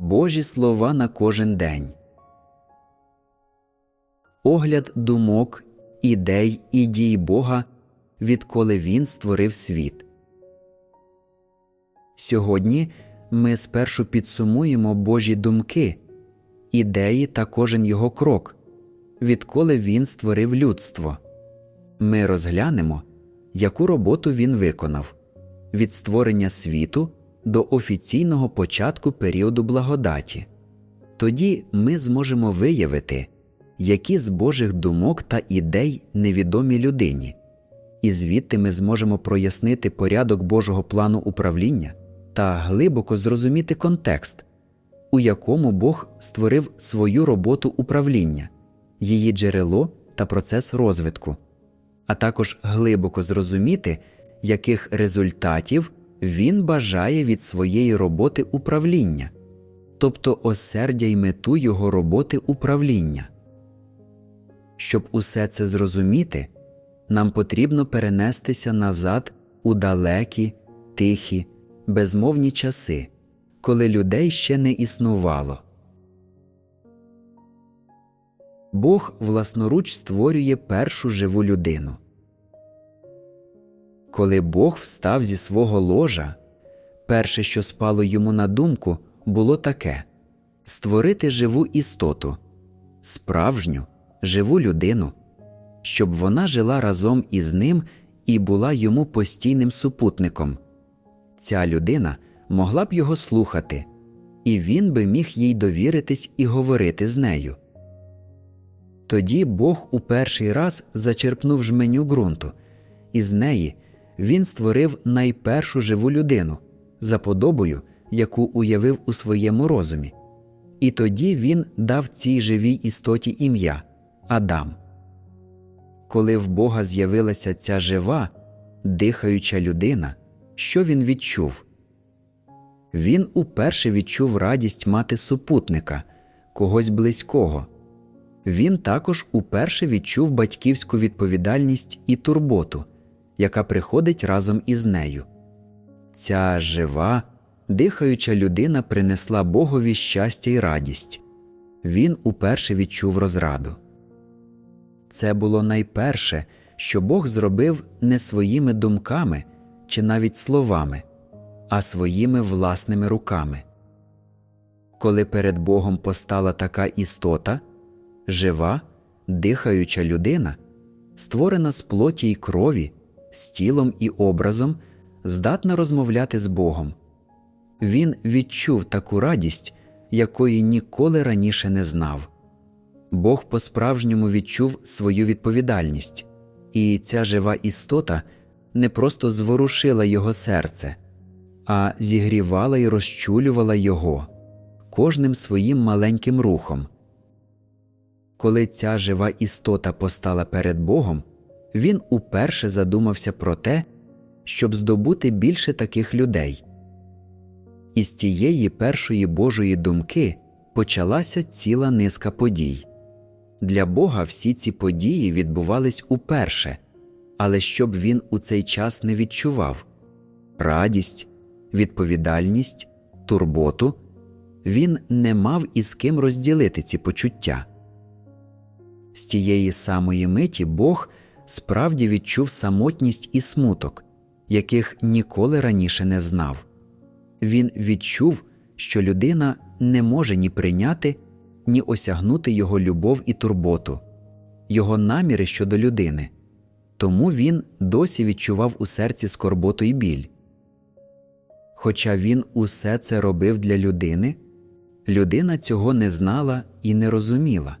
Божі слова на кожен день. Огляд думок, ідей і дій Бога, відколи Він створив світ. Сьогодні ми спершу підсумуємо Божі думки, ідеї та кожен його крок, відколи Він створив людство. Ми розглянемо, яку роботу він виконав від створення світу до офіційного початку періоду благодаті. Тоді ми зможемо виявити, які з Божих думок та ідей невідомі людині, і звідти ми зможемо прояснити порядок Божого плану управління та глибоко зрозуміти контекст, у якому Бог створив свою роботу управління, її джерело та процес розвитку, а також глибоко зрозуміти, яких результатів він бажає від своєї роботи управління, тобто осердя й мету його роботи управління. Щоб усе це зрозуміти, нам потрібно перенестися назад у далекі, тихі, безмовні часи, коли людей ще не існувало. Бог власноруч створює першу живу людину. Коли Бог встав зі свого ложа, перше, що спало йому на думку, було таке створити живу істоту, справжню, живу людину, щоб вона жила разом із ним і була йому постійним супутником. Ця людина могла б його слухати, і він би міг їй довіритись і говорити з нею. Тоді Бог у перший раз зачерпнув жменю ґрунту, і з неї він створив найпершу живу людину за подобою, яку уявив у своєму розумі. І тоді він дав цій живій істоті ім'я Адам. Коли в Бога з'явилася ця жива, дихаюча людина, що він відчув? Він уперше відчув радість мати супутника, когось близького. Він також уперше відчув батьківську відповідальність і турботу, яка приходить разом із нею. Ця жива, дихаюча людина принесла Богові щастя й радість. Він уперше відчув розраду. Це було найперше, що Бог зробив не своїми думками чи навіть словами, а своїми власними руками. Коли перед Богом постала така істота, жива, дихаюча людина, створена з плоті й крові, з тілом і образом, здатна розмовляти з Богом. Він відчув таку радість, якої ніколи раніше не знав. Бог по справжньому відчув свою відповідальність, і ця жива істота не просто зворушила його серце, а зігрівала й розчулювала його кожним своїм маленьким рухом. Коли ця жива істота постала перед Богом, він уперше задумався про те, щоб здобути більше таких людей. Із тієї першої Божої думки почалася ціла низка подій. Для Бога всі ці події відбувались уперше, але щоб він у цей час не відчував радість, відповідальність, турботу, він не мав із ким розділити ці почуття. З тієї самої миті Бог справді відчув самотність і смуток, яких ніколи раніше не знав. Він відчув, що людина не може ні прийняти, ні осягнути його любов і турботу, його наміри щодо людини, тому він досі відчував у серці скорботу і біль. Хоча він усе це робив для людини, людина цього не знала і не розуміла.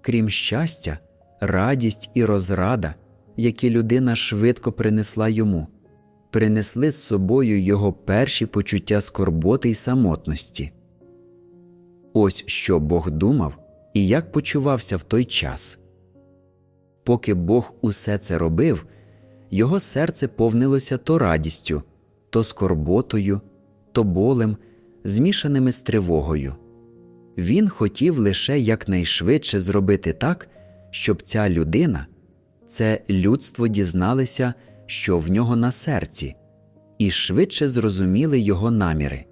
Крім щастя, радість і розрада, які людина швидко принесла йому, принесли з собою його перші почуття скорботи й самотності. Ось що Бог думав і як почувався в той час. Поки Бог усе це робив, його серце повнилося то радістю, то скорботою, то болем, змішаними з тривогою. Він хотів лише якнайшвидше зробити так, щоб ця людина, це людство дізналися, що в нього на серці, і швидше зрозуміли його наміри.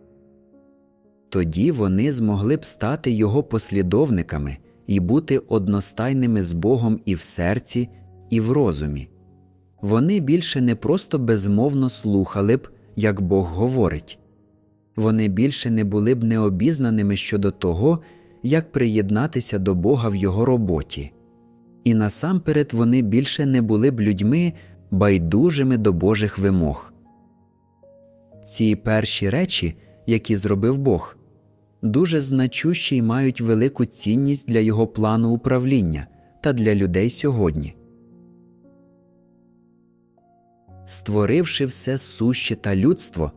тоді вони змогли б стати його послідовниками і бути одностайними з Богом і в серці, і в розумі. Вони більше не просто безмовно слухали б, як Бог говорить, вони більше не були б необізнаними щодо того, як приєднатися до Бога в його роботі, і насамперед вони більше не були б людьми байдужими до Божих вимог. Ці перші речі, які зробив Бог, дуже значущі й мають велику цінність для його плану управління та для людей сьогодні. Створивши все суще та людство,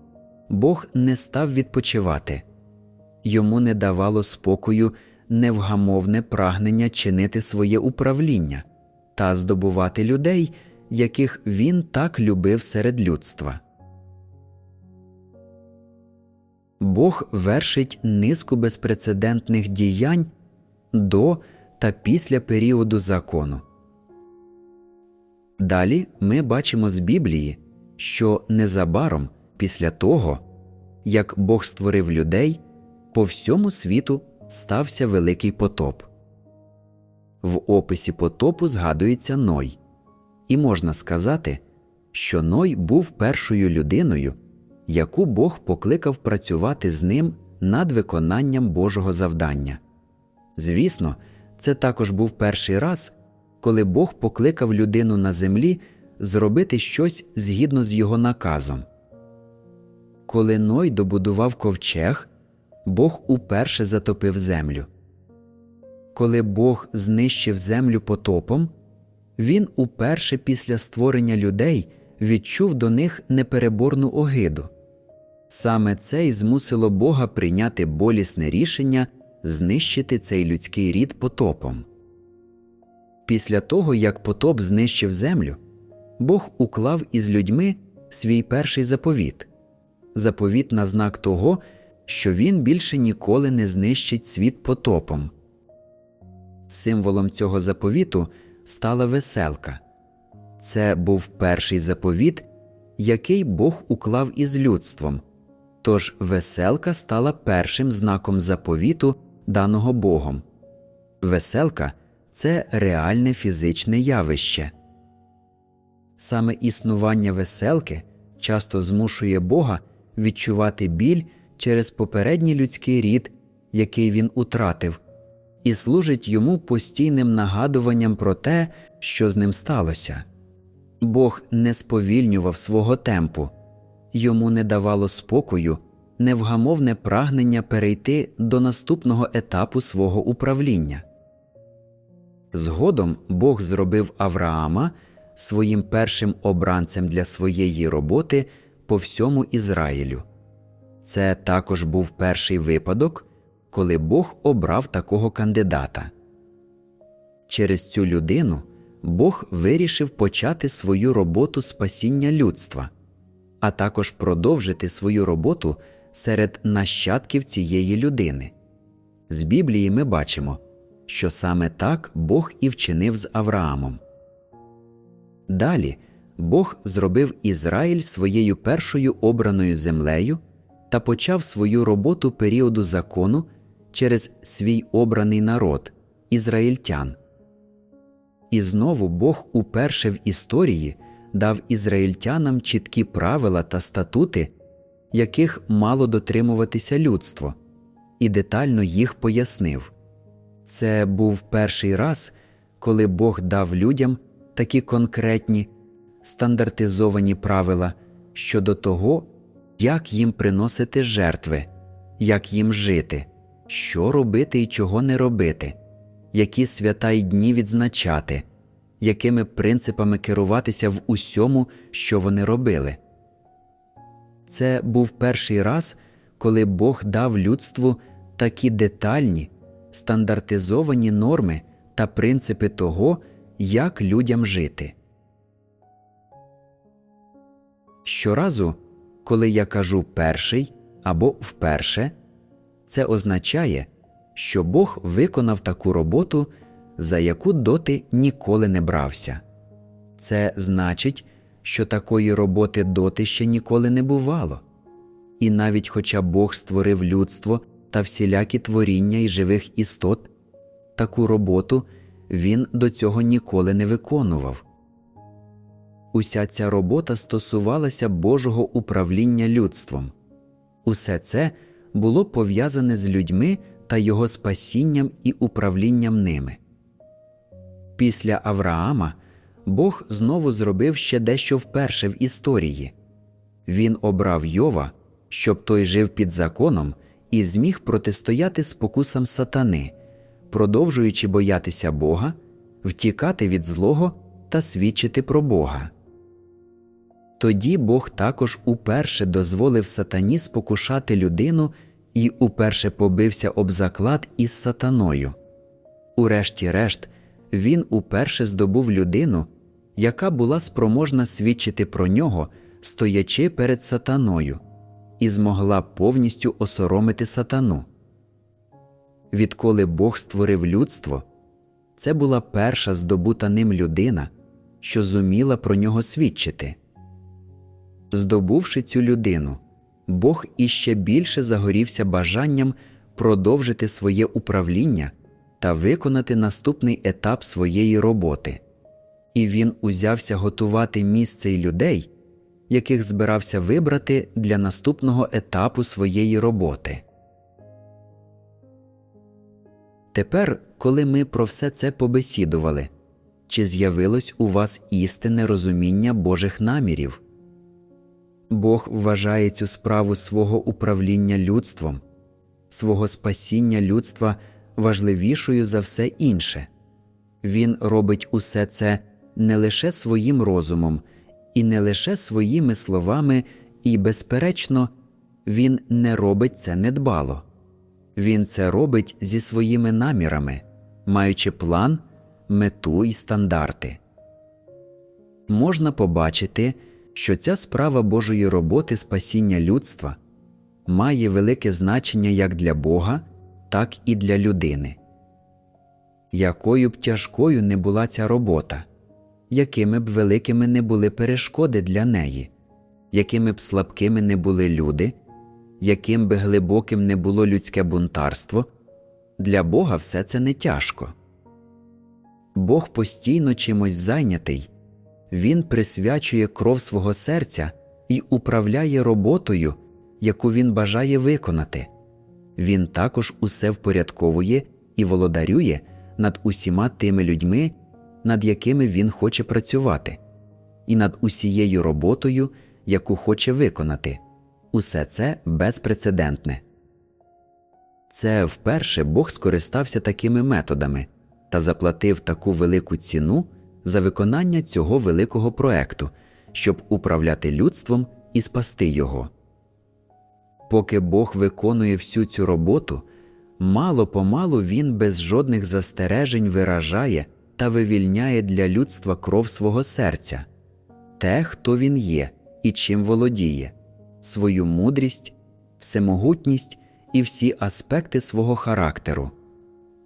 Бог не став відпочивати йому не давало спокою невгамовне прагнення чинити своє управління та здобувати людей, яких він так любив серед людства. Бог вершить низку безпрецедентних діянь до та після періоду закону. Далі ми бачимо з Біблії, що незабаром після того, як Бог створив людей, по всьому світу стався великий потоп. В описі потопу згадується Ной, і можна сказати, що Ной був першою людиною, яку Бог покликав працювати з ним над виконанням Божого завдання. Звісно, це також був перший раз, коли Бог покликав людину на землі зробити щось згідно з його наказом. Коли Ной добудував ковчег, Бог уперше затопив землю. Коли Бог знищив землю потопом, він уперше після створення людей відчув до них непереборну огиду. Саме це й змусило Бога прийняти болісне рішення знищити цей людський рід потопом. Після того, як потоп знищив землю, Бог уклав із людьми свій перший заповіт заповіт на знак того, що він більше ніколи не знищить світ потопом. Символом цього заповіту стала веселка це був перший заповіт, який Бог уклав із людством, тож веселка стала першим знаком заповіту, даного Богом. Веселка це реальне фізичне явище. Саме існування веселки часто змушує Бога відчувати біль через попередній людський рід, який він утратив, і служить йому постійним нагадуванням про те, що з ним сталося. Бог не сповільнював свого темпу, йому не давало спокою, невгамовне прагнення перейти до наступного етапу свого управління. Згодом Бог зробив Авраама своїм першим обранцем для своєї роботи по всьому Ізраїлю. Це також був перший випадок, коли Бог обрав такого кандидата. Через цю людину Бог вирішив почати свою роботу спасіння людства, а також продовжити свою роботу серед нащадків цієї людини. З Біблії ми бачимо, що саме так Бог і вчинив з Авраамом. Далі Бог зробив Ізраїль своєю першою обраною землею та почав свою роботу періоду закону через свій обраний народ ізраїльтян. І знову Бог уперше в історії дав ізраїльтянам чіткі правила та статути, яких мало дотримуватися людство, і детально їх пояснив. Це був перший раз, коли Бог дав людям такі конкретні стандартизовані правила щодо того, як їм приносити жертви, як їм жити, що робити і чого не робити, які свята й дні відзначати, якими принципами керуватися в усьому, що вони робили. Це був перший раз, коли Бог дав людству такі детальні, стандартизовані норми та принципи того, як людям жити. Щоразу, коли я кажу перший або вперше, це означає, що Бог виконав таку роботу, за яку доти ніколи не брався. Це значить, що такої роботи доти ще ніколи не бувало. І навіть хоча Бог створив людство та всілякі творіння і живих істот, таку роботу він до цього ніколи не виконував. Уся ця робота стосувалася Божого управління людством. Усе це було пов'язане з людьми та його спасінням і управлінням ними. Після Авраама Бог знову зробив ще дещо вперше в історії він обрав Йова, щоб той жив під законом і зміг протистояти спокусам сатани, продовжуючи боятися Бога, втікати від злого та свідчити про Бога. Тоді Бог також уперше дозволив сатані спокушати людину і уперше побився об заклад із сатаною. Урешті-решт, він уперше здобув людину, яка була спроможна свідчити про нього, стоячи перед сатаною, і змогла повністю осоромити сатану. Відколи Бог створив людство, це була перша здобута ним людина, що зуміла про нього свідчити. Здобувши цю людину, Бог іще більше загорівся бажанням продовжити своє управління та виконати наступний етап своєї роботи, і він узявся готувати місце й людей, яких збирався вибрати для наступного етапу своєї роботи. Тепер, коли ми про все це побесідували, чи з'явилось у вас істинне розуміння Божих намірів? Бог вважає цю справу свого управління людством, свого спасіння людства важливішою за все інше. Він робить усе це не лише своїм розумом, і не лише своїми словами, і, безперечно, він не робить це недбало. Він це робить зі своїми намірами, маючи план, мету і стандарти. Можна побачити, що ця справа Божої роботи спасіння людства має велике значення як для Бога, так і для людини. Якою б тяжкою не була ця робота, якими б великими не були перешкоди для неї, якими б слабкими не були люди, яким би глибоким не було людське бунтарство, для Бога все це не тяжко. Бог постійно чимось зайнятий, Він присвячує кров свого серця і управляє роботою, яку він бажає виконати. Він також усе впорядковує і володарює над усіма тими людьми, над якими він хоче працювати, і над усією роботою, яку хоче виконати. Усе це безпрецедентне. Це вперше Бог скористався такими методами та заплатив таку велику ціну за виконання цього великого проекту, щоб управляти людством і спасти його. Поки Бог виконує всю цю роботу, мало помалу Він без жодних застережень виражає та вивільняє для людства кров свого серця, те, хто він є і чим володіє, свою мудрість, всемогутність і всі аспекти свого характеру.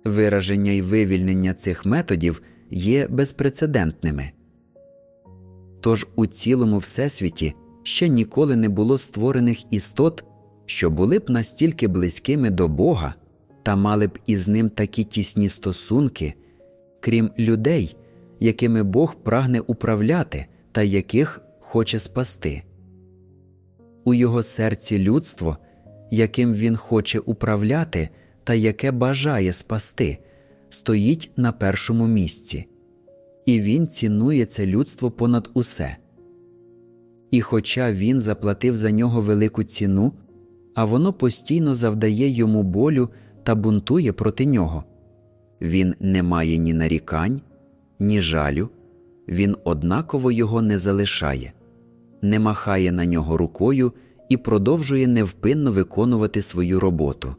Вираження й вивільнення цих методів є безпрецедентними. Тож у цілому Всесвіті ще ніколи не було створених істот, що були б настільки близькими до Бога та мали б із ним такі тісні стосунки, крім людей, якими Бог прагне управляти та яких хоче спасти. У його серці людство, яким він хоче управляти та яке бажає спасти, стоїть на першому місці, і він цінує це людство понад усе. І хоча він заплатив за нього велику ціну, а воно постійно завдає йому болю та бунтує проти нього. Він не має ні нарікань, ні жалю, він однаково його не залишає, не махає на нього рукою і продовжує невпинно виконувати свою роботу.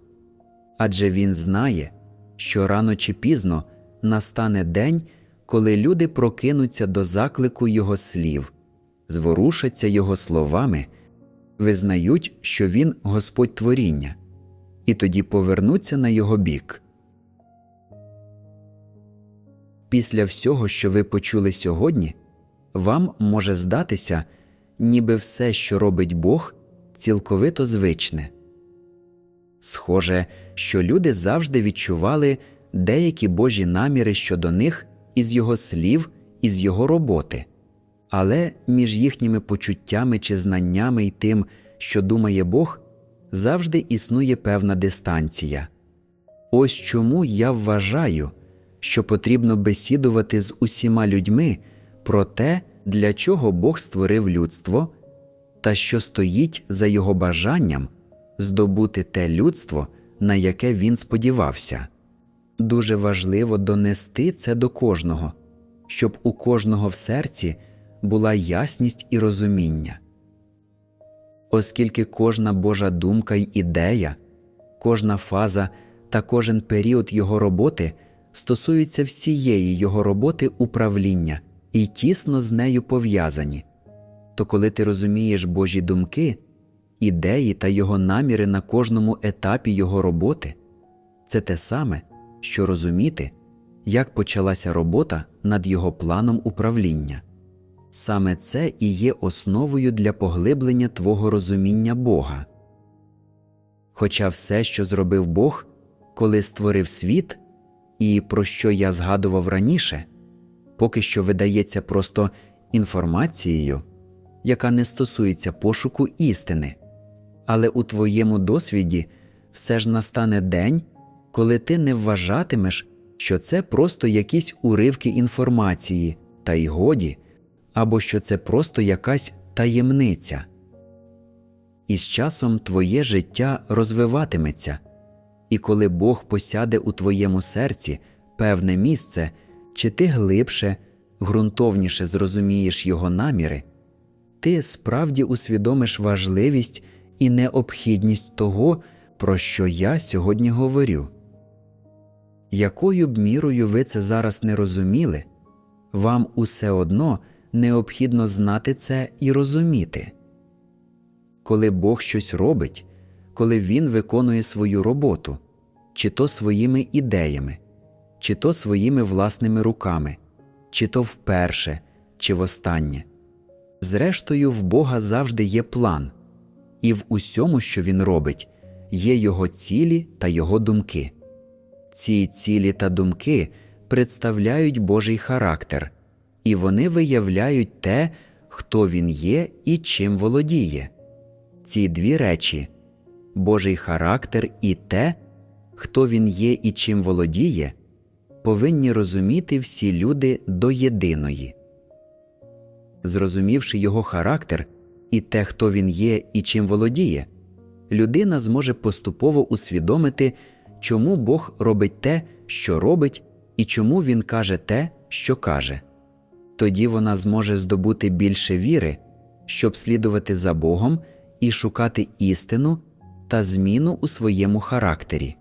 Адже він знає, що рано чи пізно настане день, коли люди прокинуться до заклику Його слів, зворушаться Його словами, визнають, що Він Господь творіння, і тоді повернуться на його бік. Після всього, що ви почули сьогодні, вам може здатися, ніби все, що робить Бог, цілковито звичне. Схоже, що люди завжди відчували деякі Божі наміри щодо них із його слів, із його роботи, але між їхніми почуттями чи знаннями і тим, що думає Бог, завжди існує певна дистанція. Ось чому я вважаю, що потрібно бесідувати з усіма людьми про те, для чого Бог створив людство, та що стоїть за його бажанням здобути те людство, на яке він сподівався. Дуже важливо донести це до кожного, щоб у кожного в серці була ясність і розуміння. Оскільки кожна Божа думка й ідея, кожна фаза та кожен період його роботи стосуються всієї його роботи управління і тісно з нею пов'язані, то коли ти розумієш Божі думки, ідеї та його наміри на кожному етапі його роботи, це те саме, що розуміти, як почалася робота над його планом управління. Саме це і є основою для поглиблення твого розуміння Бога. Хоча все, що зробив Бог, коли створив світ, і про що я згадував раніше, поки що видається просто інформацією, яка не стосується пошуку істини, але у твоєму досвіді все ж настане день, коли ти не вважатимеш, що це просто якісь уривки інформації, та й годі, або що це просто якась таємниця. І з часом твоє життя розвиватиметься, і коли Бог посяде у твоєму серці певне місце, чи ти глибше, ґрунтовніше зрозумієш його наміри, ти справді усвідомиш важливість і необхідність того, про що я сьогодні говорю. Якою б мірою ви це зараз не розуміли, вам усе одно необхідно знати це і розуміти. Коли Бог щось робить, коли Він виконує свою роботу, чи то своїми ідеями, чи то своїми власними руками, чи то вперше, чи востаннє. Зрештою, в Бога завжди є план, і в усьому, що Він робить, є Його цілі та Його думки. Ці цілі та думки представляють Божий характер, і вони виявляють те, хто він є і чим володіє. Ці дві речі Божий характер і те, хто він є і чим володіє, повинні розуміти всі люди до єдиної. Зрозумівши його характер і те, хто він є і чим володіє, людина зможе поступово усвідомити, чому Бог робить те, що робить, і чому Він каже те, що каже. Тоді вона зможе здобути більше віри, щоб слідувати за Богом і шукати істину та зміну у своєму характері.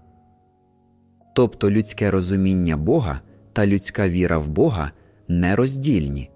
Тобто людське розуміння Бога та людська віра в Бога нероздільні.